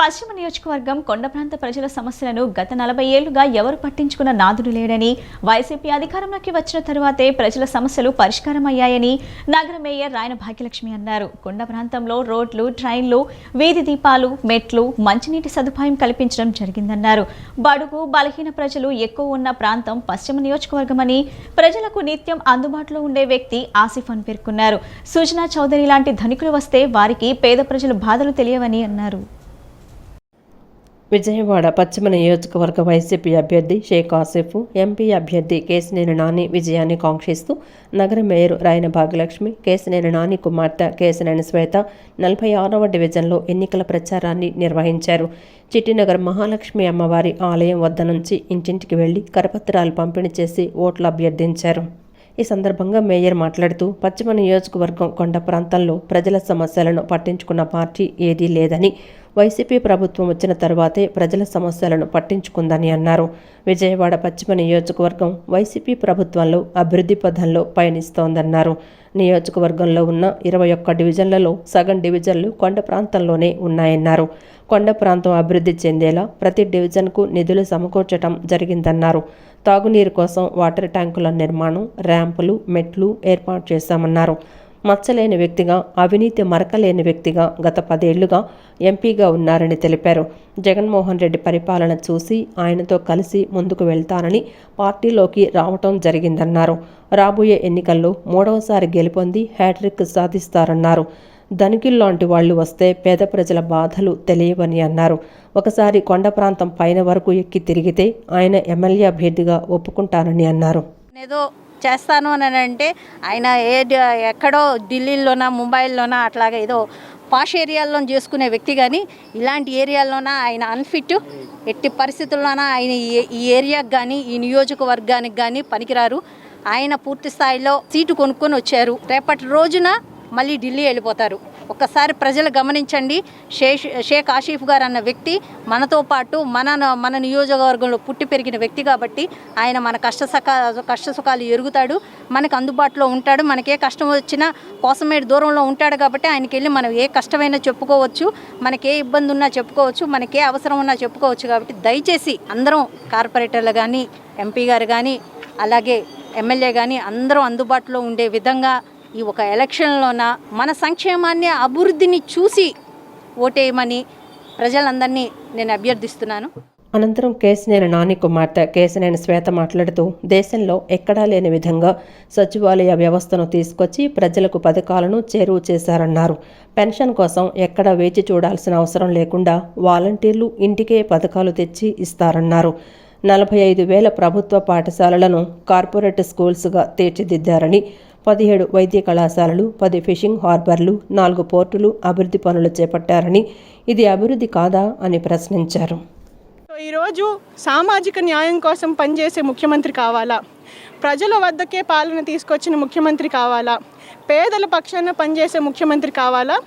పశ్చిమ నియోజకవర్గం కొండ ప్రాంత ప్రజల సమస్యలను గత నలభై ఏళ్ళుగా ఎవరు పట్టించుకున్న నాదుడు లేడని వైసీపీ అధికారంలోకి వచ్చిన తరువాతే ప్రజల సమస్యలు పరిష్కారమయ్యాయని నగర మేయర్ రాయన భాగ్యలక్ష్మి అన్నారు. కొండ ప్రాంతంలో రోడ్లు ట్రైన్లు వీధి దీపాలు మెట్లు మంచినీటి సదుపాయం కల్పించడం జరిగిందన్నారు. బడుగు బలహీన ప్రజలు ఎక్కువ ఉన్న ప్రాంతం పశ్చిమ నియోజకవర్గమని ప్రజలకు నిత్యం అందుబాటులో ఉండే వ్యక్తి ఆసిఫ్ అని పేర్కొన్నారు. సుజనా చౌదరి లాంటి ధనికులు వస్తే వారికి పేద ప్రజల బాధలు తెలియవని అన్నారు. విజయవాడ పశ్చిమ నియోజకవర్గ వైసీపీ అభ్యర్థి షేక్ ఆసిఫ్ ఎంపీ అభ్యర్థి కేసినేని నాని విజయాన్ని కాంక్షిస్తూ నగర మేయర్ రాయన భాగ్యలక్ష్మి కేసినేని నాని కుమార్తె కేసినేని శ్వేత నలభై ఆరవ డివిజన్లో ఎన్నికల ప్రచారాన్ని నిర్వహించారు. చిట్టినగర్ మహాలక్ష్మి అమ్మవారి ఆలయం వద్ద నుంచి ఇంటింటికి వెళ్ళి కరపత్రాలు పంపిణీ చేసి ఓట్లు అభ్యర్థించారు. ఈ సందర్భంగా మేయర్ మాట్లాడుతూ పశ్చిమ నియోజకవర్గం కొండ ప్రాంతంలో ప్రజల సమస్యలను పట్టించుకున్న పార్టీ ఏదీ లేదని వైసీపీ ప్రభుత్వం వచ్చిన తర్వాతే ప్రజల సమస్యలను పట్టించుకుందని అన్నారు. విజయవాడ పశ్చిమ నియోజకవర్గం వైసీపీ ప్రభుత్వంలో అభివృద్ధి పథంలో పయనిస్తోందన్నారు. నియోజకవర్గంలో ఉన్న ఇరవై ఒక్క డివిజన్లలో సగం డివిజన్లు కొండ ప్రాంతంలోనే ఉన్నాయన్నారు. కొండ ప్రాంతం అభివృద్ధి చెందేలా ప్రతి డివిజన్కు నిధులు సమకూర్చడం జరిగిందన్నారు. తాగునీరు కోసం వాటర్ ట్యాంకుల నిర్మాణం ర్యాంపులు మెట్లు ఏర్పాటు చేశామన్నారు. మచ్చలేని వ్యక్తిగా అవినీతి మరకలేని వ్యక్తిగా గత పదేళ్ళుగా ఎంపీగా ఉన్నారని తెలిపారు. జగన్మోహన్ రెడ్డి పరిపాలన చూసి ఆయనతో కలిసి ముందుకు వెళ్తానని పార్టీలోకి రావటం జరిగిందన్నారు. రాబోయే ఎన్నికల్లో మూడవసారి గెలుపొంది హ్యాట్రిక్ సాధిస్తారన్నారు. ధనికుల్లాంటి వాళ్ళు వస్తే పేద ప్రజల బాధలు తెలియవని అన్నారు. ఒకసారి కొండ ప్రాంతం పైన వరకు ఎక్కి తిరిగితే ఆయన ఎమ్మెల్యే అభ్యర్థిగా ఒప్పుకుంటానని అన్నారు. ఏదో చేస్తాను అని అంటే ఆయన ఏ ఎక్కడో ఢిల్లీలోనా ముంబైలోనా అట్లాగా ఏదో పాష్ ఏరియాల్లో చేసుకునే వ్యక్తి కానీ ఇలాంటి ఏరియాల్లోన ఆయన అన్ఫిట్ ఎట్టి పరిస్థితుల్లోన ఆయన ఈ- ఈ ఏరియాకి కానీ ఈ నియోజకవర్గానికి కానీ పనికిరారు. ఆయన పూర్తి స్థాయిలో సీటు కొనుక్కొని వచ్చారు. రేపటి రోజున మళ్ళీ ఢిల్లీ వెళ్ళిపోతారు. ఒక్కసారి ప్రజలు గమనించండి. షేష్ షేక్ ఆషీఫ్ గారు అన్న వ్యక్తి మనతో పాటు మన మన నియోజకవర్గంలో పుట్టి పెరిగిన వ్యక్తి కాబట్టి ఆయన మన కష్ట సక కష్ట సుఖాలు ఎరుగుతాడు. మనకు అందుబాటులో ఉంటాడు. మనకే కష్టం వచ్చినా కోసమేడు దూరంలో ఉంటాడు కాబట్టి ఆయనకి వెళ్ళి మనం ఏ కష్టమైనా చెప్పుకోవచ్చు. మనకే ఇబ్బంది ఉన్నా చెప్పుకోవచ్చు. మనకే అవసరం ఉన్నా చెప్పుకోవచ్చు కాబట్టి దయచేసి అందరం కార్పొరేటర్లు కానీ ఎంపీ గారు కానీ అలాగే ఎమ్మెల్యే కానీ అందరూ అందుబాటులో ఉండే విధంగా ఈ ఒక ఎలక్షన్లోన మన సంక్షేమాన్ని అభివృద్ధిని చూసి ఓటేయమని ప్రజలందరినీ నేను అభ్యర్థిస్తున్నాను. అనంతరం కేసినేని నాని కుమార్తె కేసినేని శ్వేత మాట్లాడుతూ దేశంలో ఎక్కడా లేని విధంగా సచివాలయ వ్యవస్థను తీసుకొచ్చి ప్రజలకు పథకాలను చేరువ చేశారన్నారు. పెన్షన్ కోసం ఎక్కడా వేచి చూడాల్సిన అవసరం లేకుండా వాలంటీర్లు ఇంటికే పథకాలు తెచ్చి ఇస్తారన్నారు. నలభై ఐదు వేల ప్రభుత్వ పాఠశాలలను కార్పొరేట్ స్కూల్స్గా తీర్చిదిద్దారని పదిహేడు వైద్య కళాశాలలు పది ఫిషింగ్ హార్బర్లు నాలుగు పోర్టులు అభివృద్ధి పనులు చేపట్టారని ఇది అభివృద్ధి కాదా అని ప్రశ్నించారు. సో ఈరోజు సామాజిక న్యాయం కోసం పనిచేసే ముఖ్యమంత్రి కావాలా? ప్రజల వద్దకే పాలన తీసుకొచ్చిన ముఖ్యమంత్రి కావాలా? పేదల పక్షాన పనిచేసే ముఖ్యమంత్రి కావాలా?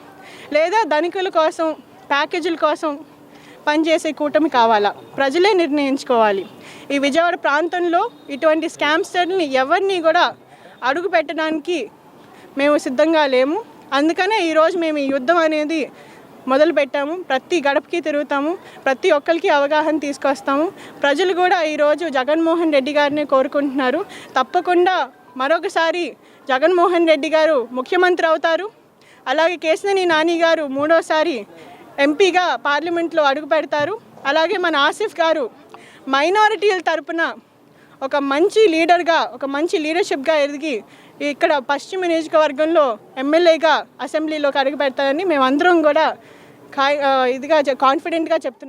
లేదా ధనికుల కోసం ప్యాకేజీల కోసం పనిచేసే కూటమి కావాలా? ప్రజలే నిర్ణయించుకోవాలి. ఈ విజయవాడ ప్రాంతంలో ఇటువంటి స్కామ్స్టర్ని ఎవరిని కూడా అడుగు పెట్టడానికి మేము సిద్ధంగా లేము. అందుకనే ఈరోజు మేము ఈ యుద్ధం అనేది మొదలు పెట్టాము. ప్రతి గడపకి తిరుగుతాము. ప్రతి ఒక్కరికి అవగాహన తీసుకొస్తాము. ప్రజలు కూడా ఈరోజు జగన్మోహన్ రెడ్డి గారిని కోరుకుంటున్నారు. తప్పకుండా మరొకసారి జగన్మోహన్ రెడ్డి గారు ముఖ్యమంత్రి అవుతారు. అలాగే కేశినేని నాని గారు మూడోసారి ఎంపీగా పార్లమెంట్లో అడుగు పెడతారు. అలాగే మన ఆసిఫ్ గారు మైనారిటీల తరపున ఒక మంచి లీడర్గా ఒక మంచి లీడర్షిప్గా ఎదిగి ఇక్కడ పశ్చిమ నియోజకవర్గంలో ఎమ్మెల్యేగా అసెంబ్లీలోకి అడుగు పెడతారని మేమందరం కూడా కా ఇదిగా కాన్ఫిడెంట్గా చెప్తున్నాం.